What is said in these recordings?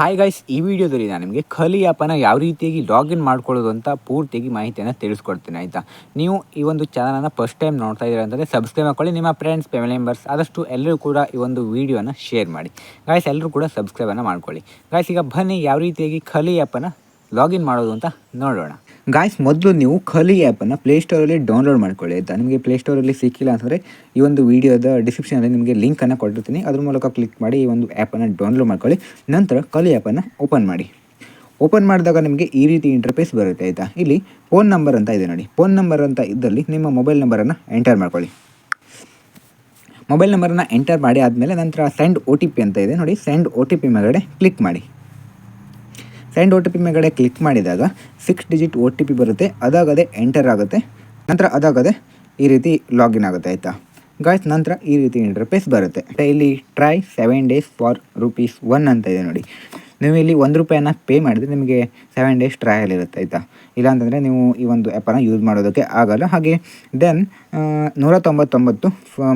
Hi guys ಈ ವಿಡಿಯೋದಲ್ಲಿ ನಾನು ನಿಮಗೆ ಖಲಿ ಆ್ಯಪನ್ನು ಯಾವ ರೀತಿಯಾಗಿ ಲಾಗಿನ್ ಮಾಡ್ಕೊಳ್ಳೋದು ಅಂತ ಪೂರ್ತಿಯಾಗಿ ಮಾಹಿತಿಯನ್ನು ತಿಳಿಸ್ಕೊಡ್ತೀನಿ, ಆಯಿತಾ? ನೀವು ಈ ಒಂದು ಚಾನಲನ್ನು ಫಸ್ಟ್ ಟೈಮ್ ನೋಡ್ತಾ ಇದ್ದೀರಾ ಅಂತಂದರೆ ಸಬ್ಸ್ಕ್ರೈಬ್ ಮಾಡ್ಕೊಳ್ಳಿ, ನಿಮ್ಮ ಫ್ರೆಂಡ್ಸ್ ಫ್ಯಾಮಿಲಿ ಮೆಂಬರ್ಸ್ ಆದಷ್ಟು ಎಲ್ಲರೂ ಕೂಡ ಈ ಒಂದು ವಿಡಿಯೋನ ಶೇರ್ ಮಾಡಿ. ಗಾಯ್ಸ್ ಎಲ್ಲರೂ ಕೂಡ ಸಬ್ಸ್ಕ್ರೈಬನ್ನು ಮಾಡ್ಕೊಳ್ಳಿ. ಗಾಯ್ಸ್ ಈಗ ಬನ್ನಿ, ಯಾವ ರೀತಿಯಾಗಿ ಖಲಿ ಆ್ಯಪನ್ನು ಲಾಗಿನ್ ಮಾಡೋದು ಅಂತ ನೋಡೋಣ. ಗಾಯ್ಸ್ ಮೊದಲು ನೀವು ಖಲಿ ಆ್ಯಪನ್ನು ಪ್ಲೇಸ್ಟೋರಲ್ಲಿ ಡೌನ್ಲೋಡ್ ಮಾಡ್ಕೊಳ್ಳಿ. ಆಯಿತಾ? ನಿಮಗೆ ಪ್ಲೇಸ್ಟೋರಲ್ಲಿ ಸಿಕ್ಕಿಲ್ಲ ಅಂತಂದರೆ ಈ ಒಂದು ವಿಡಿಯೋದ ಡಿಸ್ಕ್ರಿಪ್ಷನಲ್ಲಿ ನಿಮಗೆ ಲಿಂಕನ್ನು ಕೊಟ್ಟಿರ್ತೀನಿ. ಅದ್ರ ಮೂಲಕ ಕ್ಲಿಕ್ ಮಾಡಿ ಈ ಒಂದು ಆ್ಯಪನ್ನು ಡೌನ್ಲೋಡ್ ಮಾಡ್ಕೊಳ್ಳಿ. ನಂತರ ಖಲಿ ಆ್ಯಪನ್ನು ಓಪನ್ ಮಾಡಿ. ಓಪನ್ ಮಾಡಿದಾಗ ನಿಮಗೆ ಈ ರೀತಿ ಇಂಟರ್ಫೇಸ್ ಬರುತ್ತೆ ಆಯಿತಾ? ಇಲ್ಲಿ ಫೋನ್ ನಂಬರ್ ಅಂತ ಇದೆ ನೋಡಿ. ಫೋನ್ ನಂಬರ್ ಅಂತ ಇದ್ದಲ್ಲಿ ನಿಮ್ಮ ಮೊಬೈಲ್ ನಂಬರನ್ನು ಎಂಟರ್ ಮಾಡ್ಕೊಳ್ಳಿ. ಮೊಬೈಲ್ ನಂಬರನ್ನು ಎಂಟರ್ ಮಾಡಿ ಆದಮೇಲೆ ನಂತರ ಸೆಂಡ್ ಒ ಟಿ ಪಿ ಅಂತ ಇದೆ ನೋಡಿ. ಸೆಂಡ್ ಒ ಟಿ ಪಿ ಮೇಲ್ಗಡೆ ಕ್ಲಿಕ್ ಮಾಡಿ. ಸೆಂಡ್ ಒ ಟಿ ಪಿ ಮೇಲೆ ಕ್ಲಿಕ್ ಮಾಡಿದಾಗ six digit O T P ಬರುತ್ತೆ. ಅದಾಗದೆ ಎಂಟರ್ ಆಗುತ್ತೆ. ನಂತರ ಅದಾಗದೆ ಈ ರೀತಿ ಲಾಗಿನ್ ಆಗುತ್ತೆ ಆಯಿತಾ? ಗಾಯ್ಸ್ ನಂತರ ಈ ರೀತಿ ಇಂಟರ್ಫೇಸ್ ಬರುತ್ತೆ. ಇಲ್ಲಿ try seven days for rupees one ಅಂತ ಇದೆ ನೋಡಿ. ನೀವು ಇಲ್ಲಿ ಒಂದು ರೂಪಾಯಿನ ಪೇ ಮಾಡಿದರೆ ನಿಮಗೆ ಸೆವೆನ್ ಡೇಸ್ ಟ್ರಯಲ್ ಇರುತ್ತೆ ಆಯಿತಾ? ಇಲ್ಲಾಂತಂದರೆ ನೀವು ಈ ಒಂದು ಆ್ಯಪನ್ನು ಯೂಸ್ ಮಾಡೋದಕ್ಕೆ ಆಗಲ್ಲ. ಹಾಗೆ ದೆನ್ ನೂರ ತೊಂಬತ್ತೊಂಬತ್ತು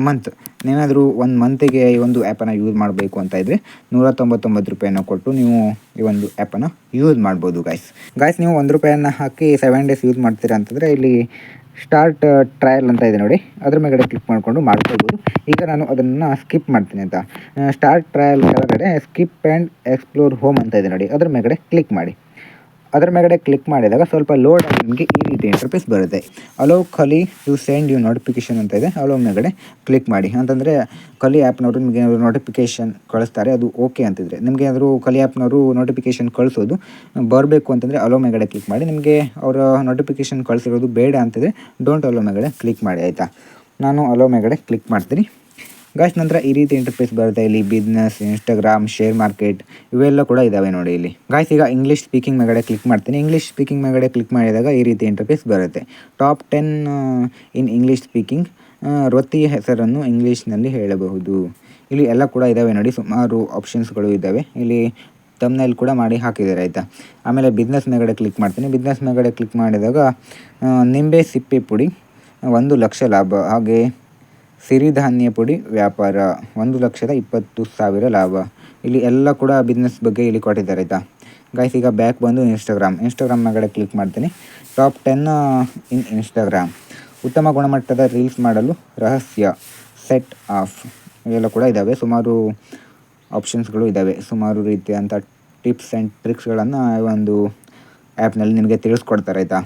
ಮಂತ್ ನೀವೇನಾದರೂ ಒಂದು ಮಂತಿಗೆ ಈ ಒಂದು ಆ್ಯಪನ್ನು ಯೂಸ್ ಮಾಡಬೇಕು ಅಂತ ಇದ್ದರೆ ನೂರ ತೊಂಬತ್ತೊಂಬತ್ತು ರೂಪಾಯಿನ ಕೊಟ್ಟು ನೀವು ಈ ಒಂದು ಆ್ಯಪನ್ನು ಯೂಸ್ ಮಾಡ್ಬೋದು ಗಾಯ್ಸ್ ಗಾಯ್ಸ್ ನೀವು ಒಂದು ರೂಪಾಯಿಯನ್ನು ಹಾಕಿ ಸೆವೆನ್ ಡೇಸ್ ಯೂಸ್ ಮಾಡ್ತೀರಾ ಅಂತಂದರೆ ಇಲ್ಲಿ ಸ್ಟಾರ್ಟ್ ಟ್ರಯಲ್ ಅಂತ ಇದೆ ನೋಡಿ. ಅದ್ರ ಮೇಲ್ಗಡೆ ಕ್ಲಿಕ್ ಮಾಡಿಕೊಂಡು ಮಾಡ್ಕೊಳ್ಬೋದು. ಈಗ ನಾನು ಅದನ್ನು ಸ್ಕಿಪ್ ಮಾಡ್ತೀನಿ ಅಂತ. ಸ್ಟಾರ್ಟ್ ಟ್ರಯಲ್ ಕೆಳಗಡೆ ಸ್ಕಿಪ್ ಆ್ಯಂಡ್ ಎಕ್ಸ್ಪ್ಲೋರ್ ಹೋಮ್ ಅಂತ ಇದೆ ನೋಡಿ. ಅದ್ರ ಮೇಲ್ಗಡೆ ಕ್ಲಿಕ್ ಮಾಡಿ. ಅದರ ಮೇಲ್ಗಡೆ ಕ್ಲಿಕ್ ಮಾಡಿದಾಗ ಸ್ವಲ್ಪ ಲೋಡ್ ಆಗಿ ನಿಮಗೆ ಈ ರೀತಿ ಇಂಟರ್ಫೇಸ್ ಬರುತ್ತೆ. ಅಲೋ ಕಲಿ ಯು ಸೆಂಡ್ ಯು ನೋಟಿಫಿಕೇಶನ್ ಅಂತ ಇದೆ. ಅಲೋ ಮೇಲೆ ಕ್ಲಿಕ್ ಮಾಡಿ. ಅಂತಂದರೆ ಕಲಿ ಆ್ಯಪ್ನವರು ನಿಮಗೆ ಏನಾದರೂ ನೋಟಿಫಿಕೇಶನ್ ಕಳಿಸ್ತಾರೆ, ಅದು ಓಕೆ ಅಂತಿದ್ರೆ. ನಿಮಗೆ ಏನಾದರೂ ಕಲಿ ಆ್ಯಪ್ನವರು ನೋಟಿಫಿಕೇಶನ್ ಕಳಿಸೋದು ಬರಬೇಕು ಅಂತಂದರೆ ಅಲೋ ಮೇಲೆ ಕ್ಲಿಕ್ ಮಾಡಿ. ನಿಮಗೆ ಅವರ ನೋಟಿಫಿಕೇಶನ್ ಕಳಿಸಿರೋದು ಬೇಡ ಅಂತಿದ್ರೆ ಡೋಂಟ್ ಅಲೋ ಮೇಲೆ ಕ್ಲಿಕ್ ಮಾಡಿ, ಆಯಿತಾ? ನಾನು ಅಲೋ ಮೇಲೆ ಕ್ಲಿಕ್ ಮಾಡ್ತೀನಿ. ಗಾಯ್ಸ್, ನಂತರ ಈ ರೀತಿ ಇಂಟರ್ಫೇಸ್ ಬರುತ್ತೆ. ಇಲ್ಲಿ ಬಿಸ್ನೆಸ್ ಇನ್ಸ್ಟಾಗ್ರಾಮ್ ಶೇರ್ ಮಾರ್ಕೆಟ್ ಇವೆಲ್ಲ ಕೂಡ ಇದ್ದಾವೆ ನೋಡಿ ಇಲ್ಲಿ. ಗಾಯ್ಸ್, ಈಗ ಇಂಗ್ಲೀಷ್ ಸ್ಪೀಕಿಂಗ್ ಮೇಗಡೆ ಕ್ಲಿಕ್ ಮಾಡ್ತೀನಿ. ಇಂಗ್ಲೀಷ್ ಸ್ಪೀಕಿಂಗ್ ಮೇಗಡೆ ಕ್ಲಿಕ್ ಮಾಡಿದಾಗ ಈ ರೀತಿ ಇಂಟರ್ಫೇಸ್ ಬರುತ್ತೆ. Top ten in English speaking ವೃತ್ತಿಯ ಹೆಸರನ್ನು ಇಂಗ್ಲೀಷ್ನಲ್ಲಿ ಹೇಳಬಹುದು. ಇಲ್ಲಿ ಎಲ್ಲ ಕೂಡ ಇದ್ದಾವೆ ನೋಡಿ. ಸುಮಾರು ಆಪ್ಷನ್ಸ್ಗಳು ಇದ್ದಾವೆ ಇಲ್ಲಿ ತಮ್ನಲ್ಲಿ ಕೂಡ ಮಾಡಿ ಹಾಕಿದ್ದಾರೆ, ಆಯಿತಾ? ಆಮೇಲೆ ಬಿಸ್ನೆಸ್ ಮೇಗಡೆ ಕ್ಲಿಕ್ ಮಾಡ್ತೀನಿ. ಬಿಸ್ನೆಸ್ ಮೇಗಡೆ ಕ್ಲಿಕ್ ಮಾಡಿದಾಗ ನಿಂಬೆ ಸಿಪ್ಪೆ ಪುಡಿ, ಒಂದು ಲಕ್ಷ ಲಾಭ. ಹಾಗೆ ಸಿರಿಧಾನ್ಯ ಪುಡಿ ವ್ಯಾಪಾರ. ಒಂದು ಲಕ್ಷದ ಇಪ್ಪತ್ತು ಸಾವಿರ ಲಾಭ. ಇಲ್ಲಿ ಎಲ್ಲ ಕೂಡ ಬಿಸ್ನೆಸ್ ಬಗ್ಗೆ ಇಲ್ಲಿ ಕೊಟ್ಟಿದ್ದಾರೆ, ಆಯಿತಾ? ಗೈಸ್ ಈಗ ಬ್ಯಾಕ್ ಬಂದು ಇನ್ಸ್ಟಾಗ್ರಾಮ್ ಇನ್ಸ್ಟಾಗ್ರಾಮ್ ಮೇಲೆ ಕ್ಲಿಕ್ ಮಾಡ್ತೀನಿ. ಟಾಪ್ ಟೆನ್ ಇನ್ ಇನ್ಸ್ಟಾಗ್ರಾಮ್ ಉತ್ತಮ ಗುಣಮಟ್ಟದ ರೀಲ್ಸ್ ಮಾಡಲು ರಹಸ್ಯ ಸೆಟ್ ಆಫ್ ಇವೆಲ್ಲ ಕೂಡ ಇದ್ದಾವೆ ಸುಮಾರು ಆಪ್ಷನ್ಸ್ಗಳು ಇದ್ದಾವೆ ಸುಮಾರು ರೀತಿಯಂಥ ಟಿಪ್ಸ್ ಆ್ಯಂಡ್ ಟ್ರಿಕ್ಸ್ಗಳನ್ನು ಒಂದು ಆ್ಯಪ್ನಲ್ಲಿ ನಿಮಗೆ ತಿಳಿಸ್ಕೊಡ್ತಾರೆ, ಆಯಿತಾ?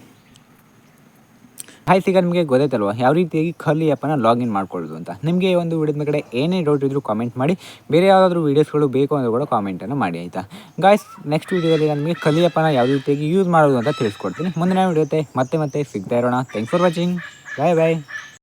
ಹಾಯ್ ಸಿಗ ನಿಮಗೆ ಗೊತ್ತಾಯ್ತಲ್ವ? ಯಾವ ರೀತಿಯಾಗಿ ಖಾಲಿ ಆ್ಯಪನ್ನು ಲಾಗಿನ್ ಮಾಡ್ಕೊಳ್ಳೋದು ಅಂತ? ನಿಮಗೆ ಒಂದು ವಿಡಿಯೋದ ಕಡೆ ಏನೇ ಡೌಟ್ ಇದ್ದರೂ ಕಾಮೆಂಟ್ ಮಾಡಿ. ಬೇರೆ ಯಾವುದಾದ್ರೂ ವೀಡಿಯೋಸ್ಗಳು ಬೇಕು ಅಂದರೂ ಕೂಡ ಕಾಮೆಂಟನ್ನು ಮಾಡಿ, ಆಯಿತಾ? ಗಾಯ್ಸ್ ನೆಕ್ಸ್ಟ್ ವೀಡಿಯೋದಲ್ಲಿ ನಾನು ನಿಮಗೆ ಖಾಲಿ ಆ್ಯಪನ್ನು ಯಾವ ರೀತಿಯಾಗಿ ಯೂಸ್ ಮಾಡೋದು ಅಂತ ತಿಳಿಸ್ಕೊಡ್ತೀನಿ. ಮುಂದಿನ ವಿಡಿಯೋತೆ ಮತ್ತೆ ಮತ್ತೆ ಸಿಗ್ತಾ ಇರೋಣ. Thanks for watching bye bye